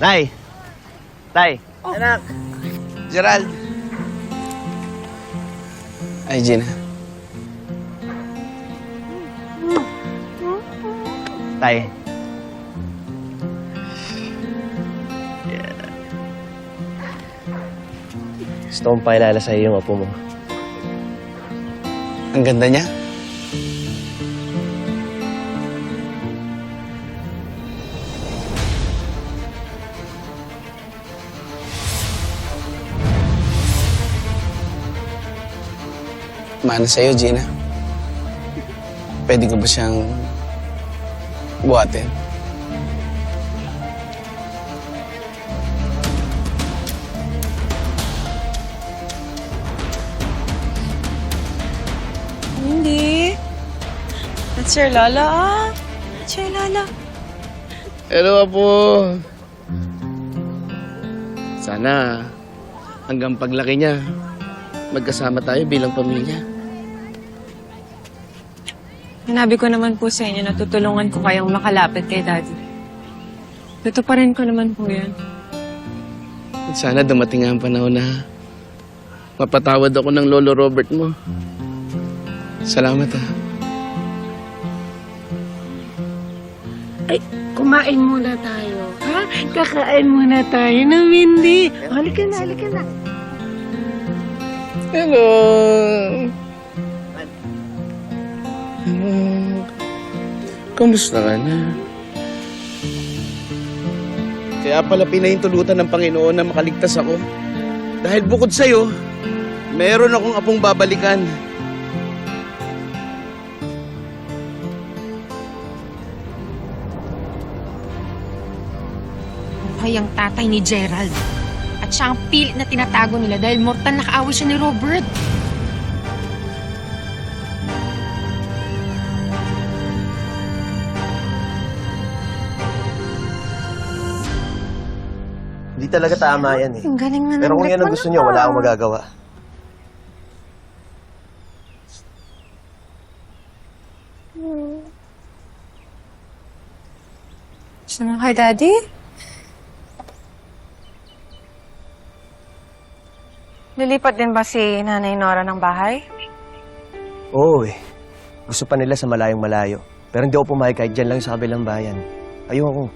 Nay! Tay! Anak! Gerald! Ay, Gina. Tay. Gusto kong pakilala sa'yo yung apo mo. Ang ganda niya. Mana sa'yo, Gina. Pwede ko ba siyang buhatin? Hindi. That's your Lola, ah. That's your Lola. Hello, Apo. Sana hanggang paglaki niya, magkasama tayo bilang pamilya. Sinabi ko naman po sa inyo na tutulungan ko kayong makalapit kay Daddy. Totoo pa rin ko naman po yan. Sana dumating ang panahon na mapatawad ako ng Lolo Robert mo. Salamat, ah. Kumain muna tayo, ha? Kakain muna tayo ng Mindy. Halika na, halika na. Hello. Hello. Kamusta ka na? Kaya pala pinahintulutan ng Panginoon na makaligtas ako. Dahil bukod sa'yo, meron akong apong babalikan. Buhay ang tatay ni Gerald. At siya ang pilit na tinatago nila dahil mortal na kaaway siya ni Robert. Hindi talaga tama yan eh. Ang galing na Pero kung yan ang gusto niyo, wala akong magagawa. Gusto mo kay Daddy? Lilipat din ba si Nanay Nora ng bahay? Oo eh. Gusto pa nila sa malayong malayo. Pero hindi ako pumayag kahit dyan lang sa kabilang bayan. Ayoko.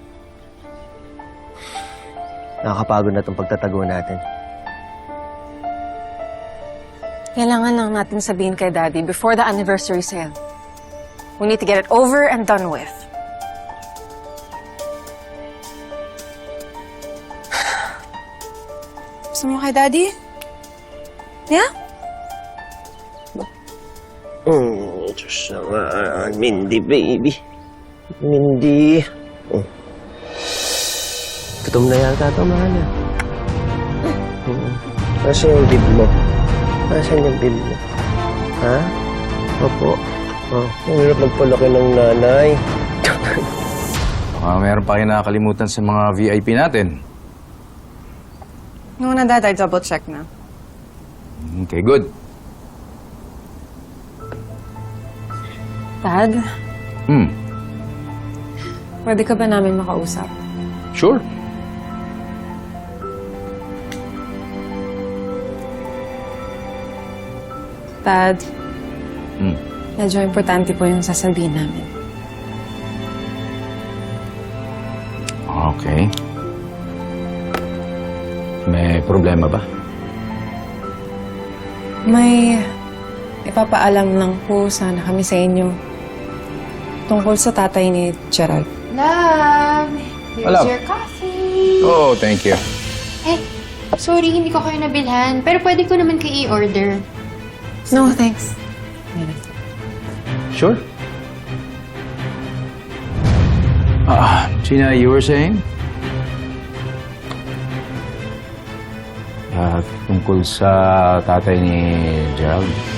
Nakakapagod na itong pagtatago natin. Kailangan lang natin sabihin kay Daddy before the anniversary sale. We need to get it over and done with. Gusto mo kay Daddy? Yeah? Hmm, Diyos naman. Mindy, baby. Mindy. Oh. Gutom na yata ito, mahal. ah. Hmm. Nasaan yung bib mo? Nasaan yung bib mo? Ha? Opo. Oh, ang hirap magpalaki ng nanay. Baka meron pa kayo nakakalimutan sa mga VIP natin. Nung na, Dad, I double check na. Okay, good. Dad, Hmm, pwede ka ba namin makausap? sure. Dad, Hmm. medyo importante po yung sasabihin namin. Okay. May problema ba? May ipapaalam lang po sana kami sa inyo tungkol sa tatay ni Gerald. Love! Here's Love. your coffee! Oh, thank you. Eh, sorry, hindi ko kayo nabilhan. Pero pwede ko naman kayo i-order. No, thanks. Sure. Ah, Gina, you were saying? Ah, tungkol sa tatay ni Gerald.